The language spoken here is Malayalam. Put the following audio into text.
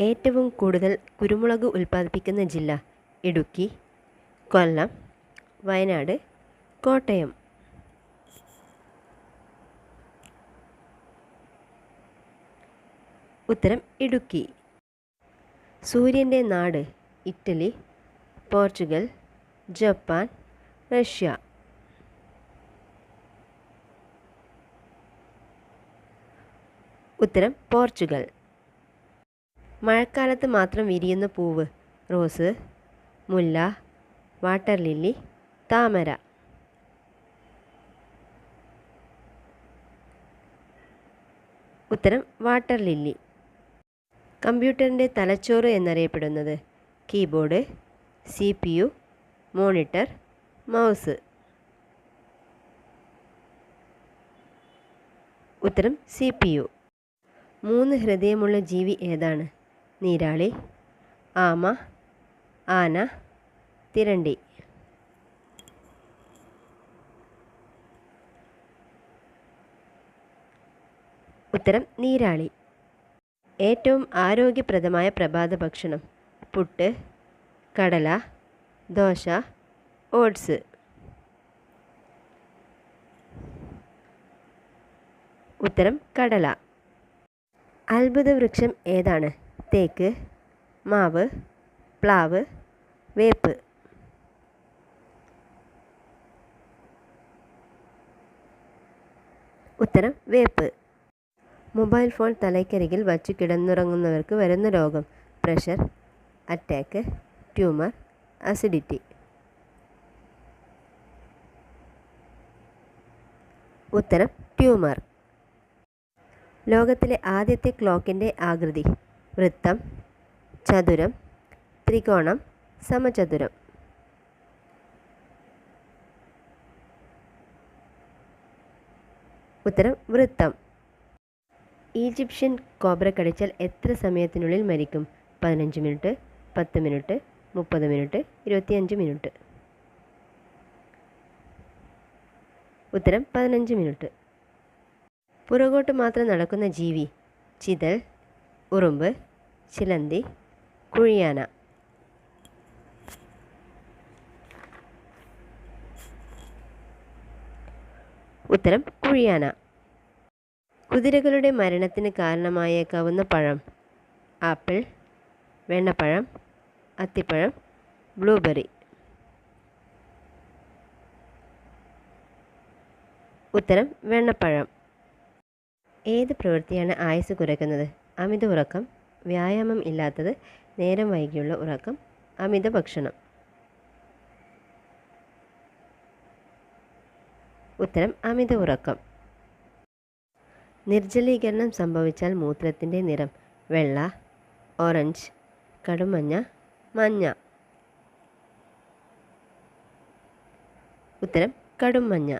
ഏറ്റവും കൂടുതൽ കുരുമുളക് ഉൽപ്പാദിപ്പിക്കുന്ന ജില്ല ഇടുക്കി കൊല്ലം വയനാട് കോട്ടയം. ഉത്തരം ഇടുക്കി. സൂര്യന്റെ നാട് ഇറ്റലി പോർച്ചുഗൽ ജപ്പാൻ റഷ്യ. ഉത്തരം പോർച്ചുഗൽ. മഴക്കാലത്ത് മാത്രം വിരിയുന്ന പൂവ്. റോസ് മുല്ല വാട്ടർ ലില്ലി താമര. ഉത്തരം വാട്ടർ ലില്ലി. കമ്പ്യൂട്ടറിന്റെ തലച്ചോറ് എന്നറിയപ്പെടുന്നത് keyboard C P U monitor mouse. ഉത്തരം സി പി യു. മൂന്ന് ഹൃദയമുള്ള ജീവി ഏതാണ്? നീരാളി ആമ ആന തിരണ്ടി. ഉത്തരം നീരാളി. ഏറ്റവും ആരോഗ്യപ്രദമായ പ്രഭാത ഭക്ഷണം പുട്ട് കടല ദോശ ഓട്സ്. ഉത്തരം കടല. അത്ഭുത വൃക്ഷം ഏതാണ്? തേക്ക് മാവ് പ്ലാവ് വേപ്പ്. ഉത്തരം വേപ്പ്. മൊബൈൽ ഫോൺ തലയ്ക്കരികിൽ വച്ച് കിടന്നുറങ്ങുന്നവർക്ക് വരുന്ന രോഗം പ്രഷർ അറ്റാക്ക് ട്യൂമർ അസിഡിറ്റി. ഉത്തരം ട്യൂമർ. ലോകത്തിലെ ആദ്യത്തെ ക്ലോക്കിന്റെ ആകൃതി. വൃത്തം ചതുരം ത്രികോണം സമചതുരം. ഉത്തരം വൃത്തം. ഈജിപ്ഷ്യൻ കോബ്ര കടിച്ചാൽ എത്ര സമയത്തിനുള്ളിൽ മരിക്കും? പതിനഞ്ച് മിനിറ്റ് പത്ത് മിനിറ്റ് മുപ്പത് മിനിറ്റ് ഇരുപത്തിയഞ്ച് മിനിറ്റ്. ഉത്തരം പതിനഞ്ച് മിനിറ്റ്. പുറകോട്ട് മാത്രം നടക്കുന്ന ജീവി ചിതൽ ഉറുമ്പ് ചിലന്തി കുഴിയാന. ഉത്തരം കുഴിയാന. കുതിരകളുടെ മരണത്തിന് കാരണമായേക്കാവുന്ന പഴം ആപ്പിൾ വെണ്ണപ്പഴം അത്തിപ്പഴം ബ്ലൂബെറി. ഉത്തരം വെണ്ണപ്പഴം. ഏത് പ്രവൃത്തിയാണ് ആയുസ് കുറയ്ക്കുന്നത്? അമിത ഉറക്കം വ്യായാമം ഇല്ലാത്തത് നേരം വൈകിയുള്ള ഉറക്കം അമിത ഭക്ഷണം ഉത്തരം അമിത ഉറക്കം നിർജലീകരണം സംഭവിച്ചാൽ മൂത്രത്തിന്റെ നിറം വെള്ള ഓറഞ്ച് കടുമഞ്ഞ മഞ്ഞ. ഉത്തരം കടും മഞ്ഞ